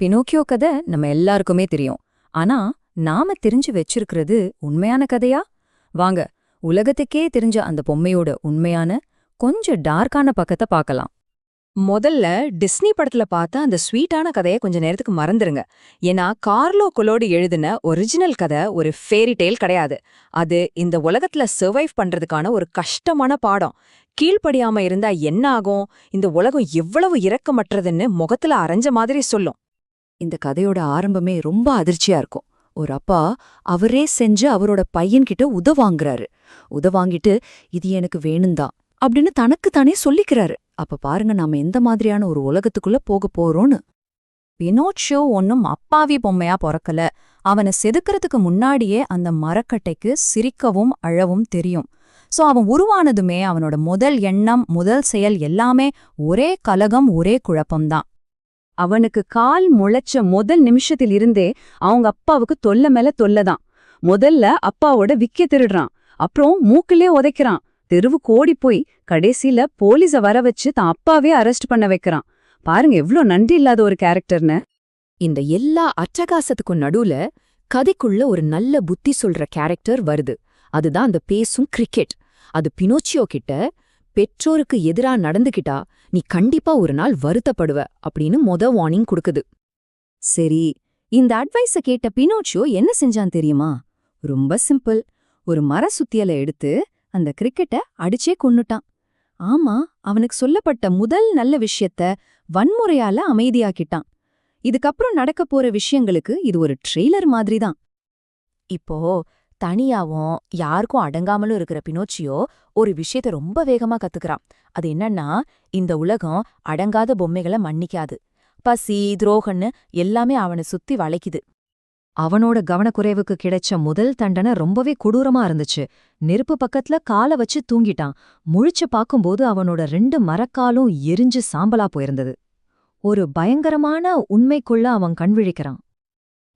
Pinocchio கதை நம்ம எல்லாருக்குமே தெரியும். ஆனா நாம தெரிஞ்சு வச்சிருக்கிறது உண்மையான கதையா? வாங்க உலகத்துக்கே தெரிஞ்ச அந்த பொம்மையோட உண்மையான கொஞ்சம் டார்க்கான பக்கத்தை பார்க்கலாம். முதல்ல டிஸ்னி படத்துல பார்த்த அந்த ஸ்வீட்டான கதையை கொஞ்ச நேரத்துக்கு மறந்துருங்க. ஏன்னா கார்லோ கொலோடு எழுதின ஒரிஜினல் கதை ஒரு ஃபேரி டேல் கிடையாது. அது இந்த உலகத்துல சர்வைவ் பண்றதுக்கான ஒரு கஷ்டமான பாடம். கீழ்ப்படியாம இருந்தா என்ன ஆகும்? இந்த உலகம் எவ்வளவு இரக்கமற்றதுன்னு முகத்துல அரைஞ்ச மாதிரி சொல்லும். இந்த கதையோட ஆரம்பமே ரொம்ப அதிர்ச்சியா இருக்கும். ஒரு அப்பா அவரே செஞ்சு அவரோட பையன்கிட்ட உதவாங்கிறாரு உதவாங்கிட்டு இது எனக்கு வேணும்தான் அப்படின்னு தனக்கு தானே சொல்லிக்கிறாரு. அப்ப பாருங்க நாம எந்த மாதிரியான ஒரு உலகத்துக்குள்ள போக போறோம்னு ஷோ ஒன்னும் அப்பாவி பொம்மையா பொறக்கல. அவனை செதுக்கிறதுக்கு முன்னாடியே அந்த மரக்கட்டைக்கு சிரிக்கவும் அழவும் தெரியும். சோ அவன் உருவானதுமே அவனோட முதல் எண்ணம் முதல் செயல் எல்லாமே ஒரே கலகம் ஒரே குழப்பம்தான். அவனுக்கு கால் முளைச்ச முதல் நிமிஷத்தில் இருந்தே அவங்க அப்பாவுக்கு தொல்ல மேல தொல்லதான். முதல்ல அப்பாவோட விக்க திருடுறான். அப்புறம் மூக்கிலே உதைக்கிறான். தெருவு கோடி போய் கடைசியில போலீஸ வர வச்சு தான் அப்பாவே அரெஸ்ட் பண்ண வைக்கிறான். பாருங்க எவ்ளோ நன்றி இல்லாத ஒரு கேரக்டர்னு இந்த எல்லா அட்டகாசத்துக்கும் நடுவுல கதைக்குள்ள ஒரு நல்ல புத்தி சொல்ற கேரக்டர் வருது. அதுதான் அந்த பேசும் கிரிக்கெட் அது பினோச்சியோ கிட்ட பெற்றோருக்கு எதிரா நடந்துகிட்டா நீ கண்டிப்பா ஒரு நாள் வருத்தப்படுவ அப்படின்னு மொத வார்னிங் கொடுக்குது. சரி இந்த அட்வைஸ கேட்ட பினோச்சியோ என்ன செஞ்சான் தெரியுமா? ரொம்ப சிம்பிள் ஒரு மர சுத்தியலை எடுத்து அந்த கிரிக்கெட்ட அடிச்சே கொன்னுட்டான். ஆமா அவனுக்கு சொல்லப்பட்ட முதல் நல்ல விஷயத்த வன்முறையால அமைதியாக்கிட்டான். இதுக்கப்புறம் நடக்கப் போற விஷயங்களுக்கு இது ஒரு ட்ரெய்லர் மாதிரி தான் இப்போ தனியாவும் யாருக்கும் அடங்காமலும் இருக்கிற பினோச்சியோ ஒரு விஷயத்த ரொம்ப வேகமா கத்துக்கிறான். அது என்னன்னா இந்த உலகம் அடங்காத பொம்மைகளை மன்னிக்காது. பசி துரோகன்னு எல்லாமே அவனை சுத்தி வளைக்குது. அவனோட கவனக்குறைவுக்கு கிடைச்ச முதல் தண்டனை ரொம்பவே கொடூரமா இருந்துச்சு. நெருப்பு பக்கத்துல காலை வச்சு தூங்கிட்டான். முழிச்சு பாக்கும்போது அவனோட ரெண்டு மரக்காலும் எரிஞ்சு சாம்பலா போயிருந்தது. ஒரு பயங்கரமான உண்மைக்குள்ள அவன் கண்விழிக்கிறான்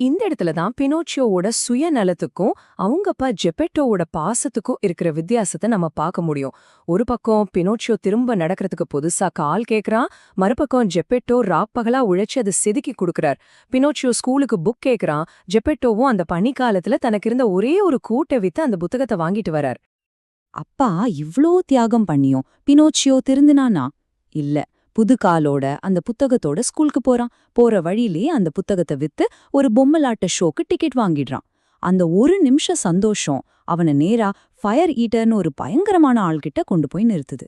இந்த இடத்துல தான் பினோச்சியோவோட சுயநலத்துக்கும் அவங்கப்பா ஜெபெட்டோவோட பாசத்துக்கும் இருக்கிற வித்தியாசத்தை நம்ம பார்க்க முடியும். ஒரு பக்கம் பினோச்சியோ திரும்ப நடக்கிறதுக்கு புதுசா கால் கேட்கறான் மறுபக்கம் ஜெபெட்டோ ராப்பகலா உழைச்சு அதை செதுக்கி கொடுக்கறார். பினோச்சியோ ஸ்கூலுக்கு புக் கேக்குறான் ஜெபெட்டோவும் அந்த பனிக்காலத்துல தனக்கு இருந்த ஒரே ஒரு கூட்டை வித்து அந்த புத்தகத்தை வாங்கிட்டு வரார். அப்பா இவ்ளோ தியாகம் பண்ணியும் பினோச்சியோ திருந்தினானா? இல்ல. புது காலோட அந்த புத்தகத்தோட ஸ்கூலுக்கு போறான். போற வழியிலே அந்த புத்தகத்தை வித்து ஒரு பொம்மலாட்ட ஷோக்கு டிக்கெட் வாங்கிடுறான். அந்த ஒரு நிமிஷ சந்தோஷம் அவனை நேரா ஃபயர் ஈட்டர்னு ஒரு பயங்கரமான ஆள்கிட்ட கொண்டு போய் நிறுத்துது.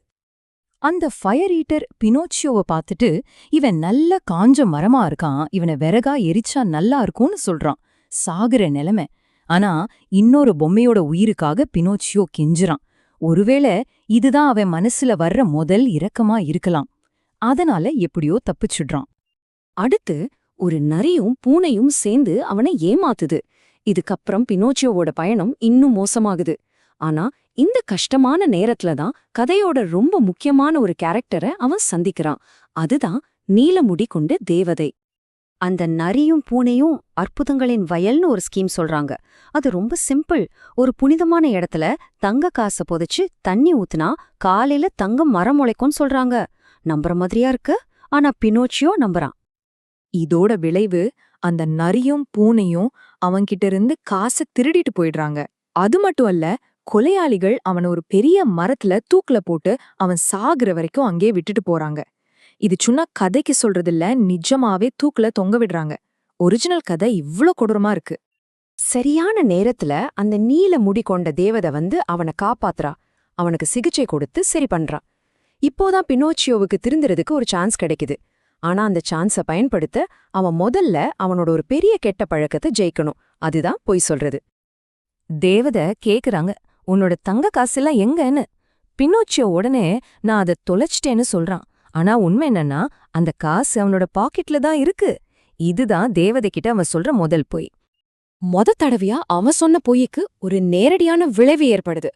அந்த ஃபயர் ஈட்டர் பினோச்சியோவை பார்த்துட்டு இவன் நல்ல காஞ்ச மரமா இருக்கான். இவனை விறகா எரிச்சா நல்லா இருக்கும்னு சொல்றான். சாகுற நிலைமை. ஆனா இன்னொரு பொம்மையோட உயிருக்காக பினோச்சியோ கெஞ்சுறான். ஒருவேளை இதுதான் அவன் மனசுல வர்ற முதல் இரக்கமா இருக்கலாம். அதனால எப்படியோ தப்பிச்சுடுறான். அடுத்து ஒரு நரியும் பூனையும் சேர்ந்து அவனை ஏமாத்துது. இதுக்கப்புறம் பினோச்சியோவோட பயணம் இன்னும் மோசமாகுது. ஆனா இந்த கஷ்டமான நேரத்துல தான் கதையோட ரொம்ப முக்கியமான ஒரு கேரக்டரை அவன் சந்திக்கிறான். அதுதான் நீலமுடி கொண்ட தேவதை. அந்த நரியும் பூனையும் அற்புதங்களின் வயல்னு ஒரு ஸ்கீம் சொல்றாங்க. அது ரொம்ப சிம்பிள். ஒரு புனிதமான இடத்துல தங்க காசை புதைச்சு தண்ணி ஊத்துனா காலையில தங்கம் மரம் முளைக்கும்னு சொல்றாங்க. நம்புற மாதிரியா இருக்கு? ஆனா பினோச்சியோ நம்புறான். இதோட விளைவு அந்த நரியும் பூனையும் அவன்கிட்ட இருந்து காசை திருடிட்டு போயிடுறாங்க. அது மட்டும் அல்ல கொலையாளிகள் அவன ஒரு பெரிய மரத்துல தூக்குல போட்டு அவன் சாகுற வரைக்கும் அங்கே விட்டுட்டு போறாங்க. இது சும்மா கதைக்கு சொல்றதில்ல நிஜமாவே தூக்குல தொங்க விடுறாங்க. ஒரிஜினல் கதை இவ்ளோ கொடூரமா இருக்கு. சரியான நேரத்துல அந்த நீல முடி கொண்ட தேவதை வந்து அவனை காப்பாத்துறா. அவனுக்கு சிகிச்சை கொடுத்து சரி பண்றான் இப்போதான் பினோச்சியோவுக்கு திருந்துறதுக்கு ஒரு சான்ஸ் கிடைக்குது. ஆனா அந்த சான்ஸ பயன்படுத்த அவன் முதல்ல அவனோட ஒரு பெரிய கெட்ட பழக்கத்தை ஜெயிக்கணும். அதுதான் பொய் சொல்றது. தேவத கேக்குறாங்க உன்னோட தங்க காசெல்லாம் எங்கன்னு? பின்னோச்சியோ உடனே நான் அதை தொலைச்சிட்டேன்னு சொல்றான். ஆனா உண்மை என்னன்னா அந்த காசு அவனோட பாக்கெட்ல தான் இருக்கு. இதுதான் தேவதைகிட்ட அவன் சொல்ற முதல் பொய். மொத தடவையா அவன் சொன்ன பொய்க்கு ஒரு நேரடியான விளைவு ஏற்படுது.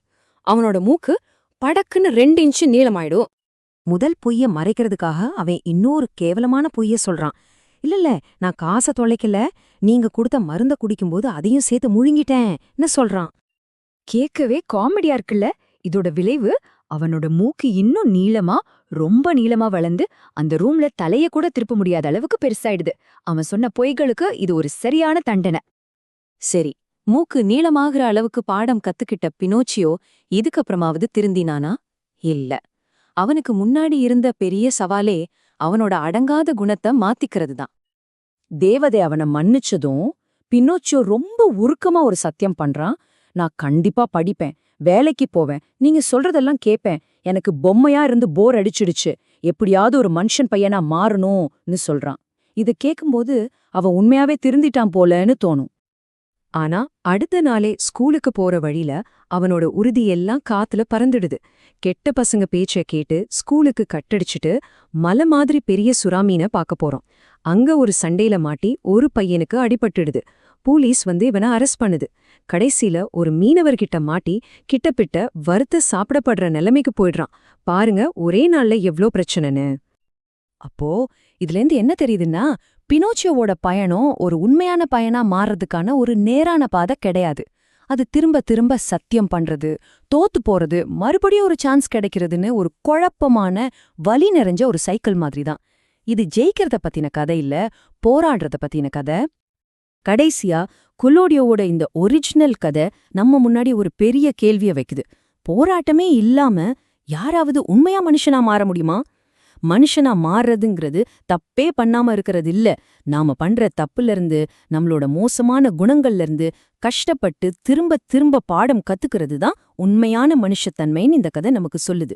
அவனோட மூக்கு படக்குன்னு ரெண்டு இன்ச்சு நீளமாயிடும். முதல் பொய்ய மறைக்கிறதுக்காக அவன் இன்னொரு கேவலமான பொய்ய சொல்றான். இல்லல்ல நான் காசை தொலைக்கல. நீங்க கொடுத்த மருந்த குடிக்கும்போது அதையும் சேர்த்து முழுங்கிட்டேன்னு சொல்றான். கேட்கவே காமெடியா இருக்குல்ல? இதோட விளைவு அவனோட மூக்கு இன்னும் நீளமா ரொம்ப நீளமா வளர்ந்து அந்த ரூம்ல தலைய கூட திருப்ப முடியாத அளவுக்கு பெருசாயிடுது. அவன் சொன்ன பொய்களுக்கு இது ஒரு சரியான தண்டனை. சரி மூக்கு நீளமாகிற அளவுக்கு பாடம் கத்துக்கிட்ட பினோச்சியோ இதுக்கப்புறமாவது திருந்தினானா? இல்ல. அவனுக்கு முன்னாடி இருந்த பெரிய சவாலே அவனோட அடங்காத குணத்தை மாத்திக்கிறது தான் தேவதை அவனை மன்னிச்சதும் பின்னோச்சியோ ரொம்ப உருக்கமா ஒரு சத்தியம் பண்றான். நான் கண்டிப்பா படிப்பேன் வேலைக்கு போவேன் நீங்க சொல்றதெல்லாம் கேப்பேன். எனக்கு பொம்மையா இருந்து போர் அடிச்சிடுச்சு எப்படியாவது ஒரு மனுஷன் பையனா மாறணும்னு சொல்றான். இதை கேக்கும்போது அவன் உண்மையாவே திருந்திட்டான் போலன்னு தோணும். ஆனா அடுத்த நாளே ஸ்கூலுக்கு போற வழியில அவனோட உறுதியெல்லாம் காத்துல பறந்துடுது. கெட்ட பசங்க பேச்ச கேட்டு ஸ்கூலுக்கு கட்டடிச்சிட்டு மலை மாதிரி பெரிய சுறாமீனை பார்க்க போறோம். அங்க ஒரு சண்டையில மாட்டி ஒரு பையனுக்கு அடிபட்டுடுது. போலீஸ் வந்து இவனை அரெஸ்ட் பண்ணுது. கடைசியில ஒரு மீனவர்கிட்ட மாட்டி கிட்டப்பிட்ட வறுத்து சாப்பிடப்படுற நிலைமைக்கு போயிடுறான். பாருங்க ஒரே நாள்ல எவ்ளோ பிரச்சனைன்னு. அப்போ இதுலேருந்து என்ன தெரியுதுன்னா பினோச்சியோவோட பயணம் ஒரு உண்மையான பயனா மாறுறதுக்கான ஒரு நேரான பாதை கிடையாது. அது திரும்ப திரும்ப சத்தியம் பண்றது தோத்து போறது மறுபடியும் ஒரு சான்ஸ் கிடைக்கிறதுன்னு ஒரு குழப்பமான வலி நிறைஞ்ச ஒரு சைக்கிள் மாதிரி தான் இது ஜெயிக்கிறத பத்தின கதை இல்ல போராடுறத பத்தின கதை. கடைசியா குலோடியோவோட இந்த ஒரிஜினல் கதை நம்ம முன்னாடி ஒரு பெரிய கேள்விய வைக்குது. போராட்டமே இல்லாம யாராவது உண்மையா மனுஷனா மாற முடியுமா? மனுஷனா மாறுறதுங்கிறது தப்பே பண்ணாம இருக்கிறது இல்ல நாம பண்ற தப்புல இருந்து நம்மளோட மோசமான குணங்கள்ல இருந்து கஷ்டப்பட்டு திரும்ப திரும்ப பாடம் கத்துக்கிறது தான் உண்மையான மனுஷத்தன்மைன்னு இந்த கதை நமக்கு சொல்லுது.